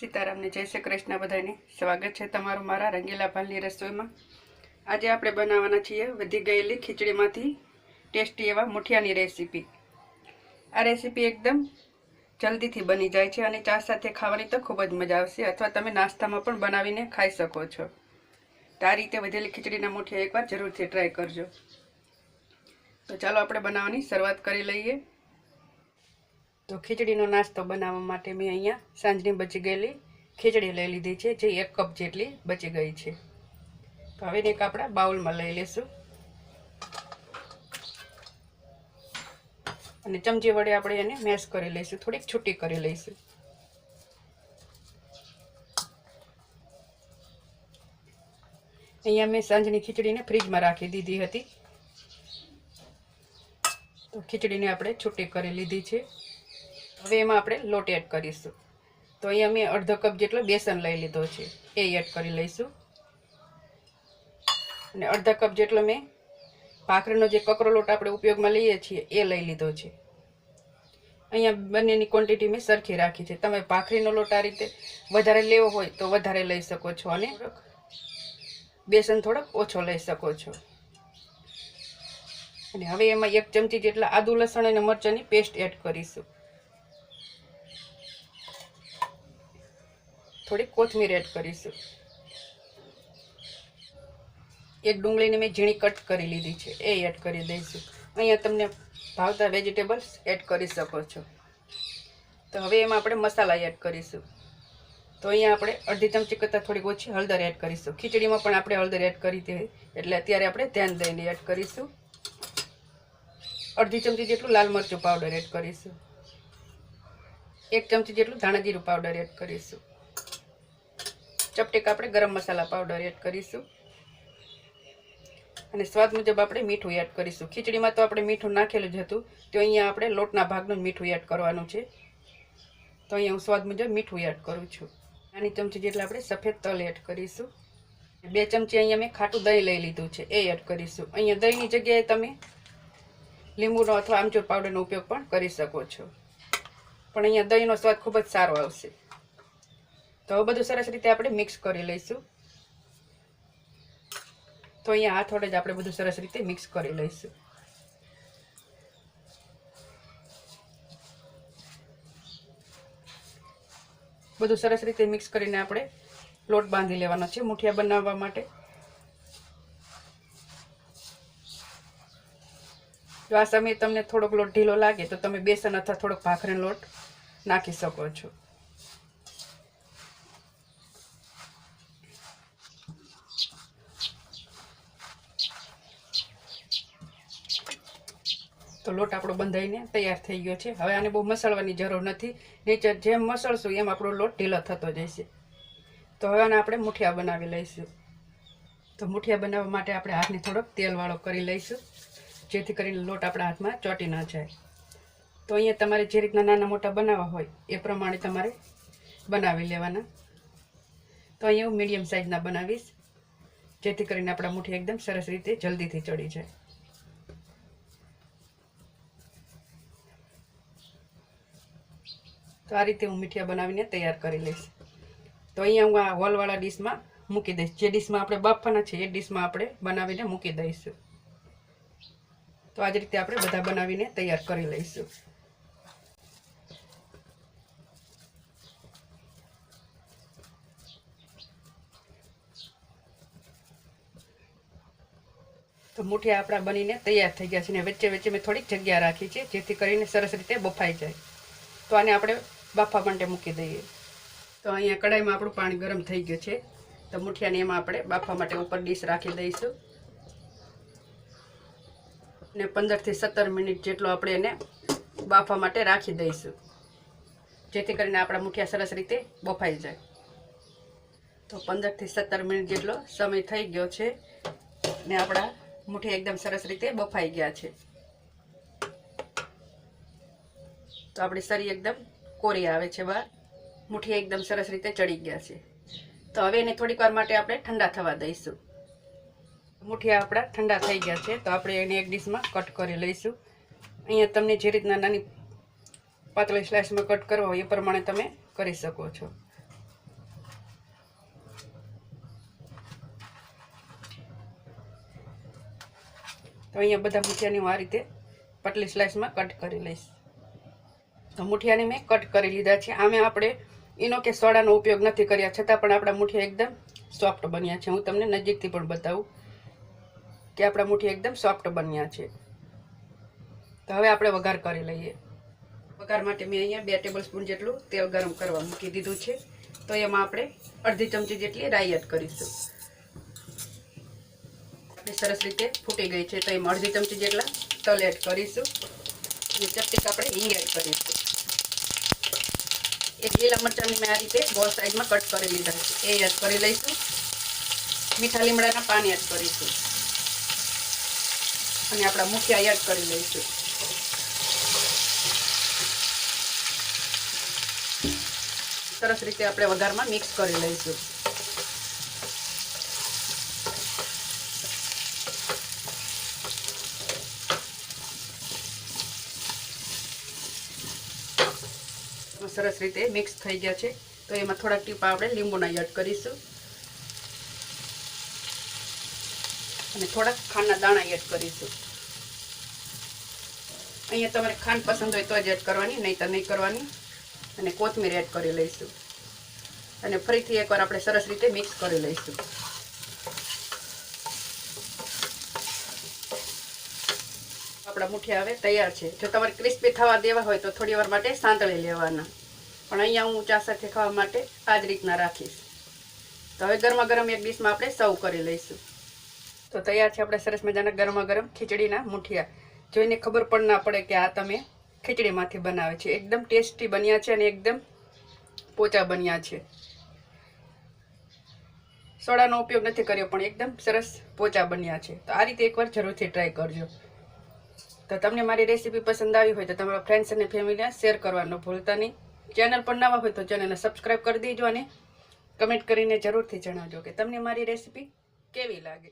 સીતારામને જય શ્રી કૃષ્ણ બધાને. સ્વાગત છે તમારું મારા રંગીલા ભાલની રસોઈમાં. આજે આપણે બનાવવાના છીએ વધી ગયેલી ખીચડીમાંથી ટેસ્ટી એવા મુઠિયાની રેસીપી. આ રેસીપી એકદમ જલ્દીથી બની જાય છે અને ચા સાથે ખાવાની તો ખૂબ જ મજા આવશે અથવા તમે નાસ્તામાં પણ બનાવીને ખાઈ શકો છો. તો આ રીતે વધેલી ખીચડીના મુઠિયા એકવાર જરૂરથી ટ્રાય કરજો. તો ચાલો આપણે બનાવવાની શરૂઆત કરી લઈએ. તો ખીચડીનો નાસ્તો બનાવવા માટે મેં અહીંયા સાંજની બચી ગયેલી ખીચડી લઈ લીધી છે, જે એક કપ જેટલી બચી ગઈ છે. તો હવે એક આપણા બાઉલમાં લઈ લેશું. અને ચમચી વડે આપણે એને મેશ કરી લઈશું, થોડીક છૂટી કરી લઈશું. અહીંયા મેં સાંજની ખીચડીને ફ્રીજમાં રાખી દીધી હતી. તો ખીચડીને આપણે છૂટી કરી લીધી છે. હવે એમાં આપણે લોટ એડ કરીશું. તો અહીંયા મેં અડધો કપ જેટલો બેસન લઈ લીધો છે. એ એડ કરી લઈશું. અને અડધા કપ જેટલો મેં ભાખરીનો જે કકરો લોટ આપણે ઉપયોગમાં લઈએ છીએ, એ લઈ લીધો છે. અહીંયા બંનેની ક્વોન્ટિટી મેં સરખી રાખી છે. તમે ભાખરીનો લોટ આ રીતે વધારે લેવો હોય તો વધારે લઈ શકો છો અને બેસન થોડોક ઓછો લઈ શકો છો. અને હવે એમાં એક ચમચી જેટલા આદુ લસણ અને મરચાંની પેસ્ટ એડ કરીશું. થોડી કોથમીર એડ કરીશું. એક ડુંગળીને મેં ઝીણી કટ કરી લીધી છે, એ એડ કરી દઈશું. અહીંયા તમને ભાવતા વેજીટેબલ્સ એડ કરી શકો છો. તો હવે એમાં આપણે મસાલા એડ કરીશું. તો અહીંયા આપણે અડધી ચમચી કરતાં થોડીક ઓછી હળદર એડ કરીશું. ખીચડીમાં પણ આપણે હળદર એડ કરી હતી, એટલે અત્યારે આપણે ધ્યાન દઈને એડ કરીશું. અડધી ચમચી જેટલું લાલ મરચું પાવડર એડ કરીશું. એક ચમચી જેટલું ધાણા જીરું પાવડર એડ કરીશું. ચપટીક આપણે ગરમ મસાલા પાવડર એડ કરીશું. અને સ્વાદ મુજબ આપણે મીઠું એડ કરીશું. ખીચડીમાં તો આપણે મીઠું નાખેલું જ હતું. તો અહીંયા આપણે લોટના ભાગનું મીઠું એડ કરવાનું છે. તો અહીંયા હું સ્વાદ મુજબ મીઠું એડ કરું છું. નાની ચમચી જેટલા આપણે સફેદ તલ એડ કરીશું. બે ચમચી અહીંયા મેં ખાટું દહીં લઈ લીધું છે. એ એડ કરીશું. અહીંયા દહીંની જગ્યાએ તમે લીંબુનો અથવા આમચૂર પાવડરનો ઉપયોગ પણ કરી શકો છો. પણ અહીંયા દહીંનો સ્વાદ ખૂબ જ સારો આવશે. તો બધું સરસ રીતે આપણે મિક્સ કરી લઈશું. તો અહીંયા હાથ વડે જ આપણે બધું સરસ રીતે મિક્સ કરી લઈશું. બધું સરસ રીતે મિક્સ કરીને આપણે લોટ બાંધી લેવાનો છે મુઠિયા બનાવવા માટે. જો આ સમયે તમને થોડોક લોટ ઢીલો લાગે તો તમે બેસન અથવા થોડોક ભાખરીનો લોટ નાખી શકો છો. તો લોટ આપણો બંધાઈને તૈયાર થઈ ગયો છે. હવે આને બહુ મસળવાની જરૂર નથી. નીચે જેમ મસળશું એમ આપણો લોટ ઢીલો થતો જશે. તો હવે આને આપણે મુઠિયા બનાવી લઈશું. તો મુઠિયા બનાવવા માટે આપણે હાથને થોડોક તેલવાળો કરી લઈશું, જેથી કરીને લોટ આપણા હાથમાં ચોટી ન જાય. તો અહીંયા તમારે જે રીતના નાના મોટા બનાવવા હોય એ પ્રમાણે તમારે બનાવી લેવાના. તો અહીંયા હું મીડિયમ સાઇઝના બનાવીશ, જેથી કરીને આપણા મુઠિયા એકદમ સરસ રીતે જલ્દીથી ચડી જાય. તો આ રીતે હું મીઠિયા બનાવીને તૈયાર કરી લઈશ. તો અહીંયા હું આ હોલવાળા ડીશમાં મૂકી દઈશ. જે ડીશમાં આપણે બાફવાના છે એ ડીશમાં આપણે બનાવીને મૂકી દઈશું. તો આ રીતે આપણે બધા બનાવીને તૈયાર કરી લઈશું. તો મૂઠિયા આપણા બનીને તૈયાર થઈ ગયા છે. ને વચ્ચે વચ્ચે મેં થોડીક જગ્યા રાખી છે જેથી કરીને સરસ રીતે બફાઈ જાય. તો આને આપણે બાફવા માટે મૂકી દઈએ. તો અહીંયા કડાઈમાં આપણું પાણી ગરમ થઈ ગયું છે. તો મુઠિયાને એમાં આપણે બાફવા માટે ઉપર ડીશ રાખી દઈશું. ને પંદરથી સત્તર મિનિટ જેટલો આપણે એને બાફવા માટે રાખી દઈશું. જેથી કરીને આપણા મુઠિયા સરસ રીતે બફાઈ જાય. તો પંદરથી સત્તર મિનિટ જેટલો સમય થઈ ગયો છે ને આપણા મુઠિયા એકદમ સરસ રીતે બફાઈ ગયા છે. તો આપણી સરી એકદમ કોરી આવે છે બહાર. મુઠ્ઠી એકદમ સરસ રીતે ચડી ગયા છે. તો હવે એને થોડીક વાર માટે આપણે ઠંડા થવા દઈશું. મુઠિયા આપણા ઠંડા થઈ ગયા છે, તો આપણે એને એક ડીશમાં કટ કરી લઈશું. અહીંયા તમને જે રીતના નાની પાતળી સ્લાઇસમાં કટ કરવો હોય એ પ્રમાણે તમે કરી શકો છો. તો અહીંયા બધા મુઠિયાની હું આ રીતે પાટલી સ્લાઇસમાં કટ કરી લઈશ. મુઠિયાને મેં કટ કરી લીધા છે. આમે આપણે એનો કે સોડાનો ઉપયોગ નથી કર્યા. છતાં પણ આપણા મુઠિયા એકદમ સોફ્ટ બન્યા છે. હું તમને નજીકથી પણ બતાવું કે આપણા મુઠિયા એકદમ સોફ્ટ બન્યા છે. તો હવે આપણે વઘાર કરી લઈએ. વઘાર માટે મેં અહીંયા બે ટેબલ સ્પૂન જેટલું તેલ ગરમ કરવા મૂકી દીધું છે. તો એમાં આપણે અડધી ચમચી જેટલી રાઈ એડ કરીશું. સરસ રીતે ફૂટી ગઈ છે. તો એમાં અડધી ચમચી જેટલા તલ એડ કરીશું. અને ચપટીક આપણે હિંગ એડ કરીશું. એક લીલા મરચાંની મેં આ રીતે બોલ સાઈડમાં કટ કરી લીધા છે. એ એડ કરી લઈશું. મીઠા લીમડાના પાન એડ કરીશું. અને આપણા મુઠિયા એડ કરી લઈશું. સરસ રીતે આપણે વઘારમાં મિક્સ કરી લઈશું. સરસ રીતે મિક્સ થઈ ગયા છે. તો એમાં થોડા ટીપા આપણે લીંબુના એડ કરીશું. અને થોડાક ખાંડના દાણા એડ કરીશું. અહીંયા તમારે ખાંડ પસંદ હોય તો જ એડ કરવાની નહીં તો નહીં કરવાની. અને કોથમીર એડ કરી લઈશું. અને ફરીથી એકવાર આપણે સરસ રીતે મિક્સ કરી લઈશું. આપણા મુઠિયા હવે તૈયાર છે. જો તમારે ક્રિસ્પી થવા દેવા હોય તો થોડી વાર માટે સાંતળી લેવાના. પણ અહીંયા હું ચા સાથે ખાવા માટે આ જ રીતના રાખીશ. તો હવે ગરમા ગરમ એક ડીશમાં આપણે સર્વ કરી લઈશું. તો તૈયાર છે આપણે સરસ મજાના ગરમા ગરમ ખીચડીના મુઠિયા. જોઈને ખબર પણ ના પડે કે આ તમે ખીચડીમાંથી બનાવે છે. એકદમ ટેસ્ટી બન્યા છે અને એકદમ પોચા બન્યા છે. સોડાનો ઉપયોગ નથી કર્યો પણ એકદમ સરસ પોચા બન્યા છે. તો આ રીતે એકવાર જરૂરથી ટ્રાય કરજો. તો તમને મારી રેસીપી પસંદ આવી હોય તો તમારા ફ્રેન્ડ્સ અને ફેમિલીને શેર કરવાનું ભૂલતા નહીં. ચેનલ પર નવા હોય તો ચેનલને સબસ્ક્રાઈબ કરી દેજો અને કમેન્ટ કરીને જરૂરથી જણાવજો કે તમને મારી રેસીપી કેવી લાગે.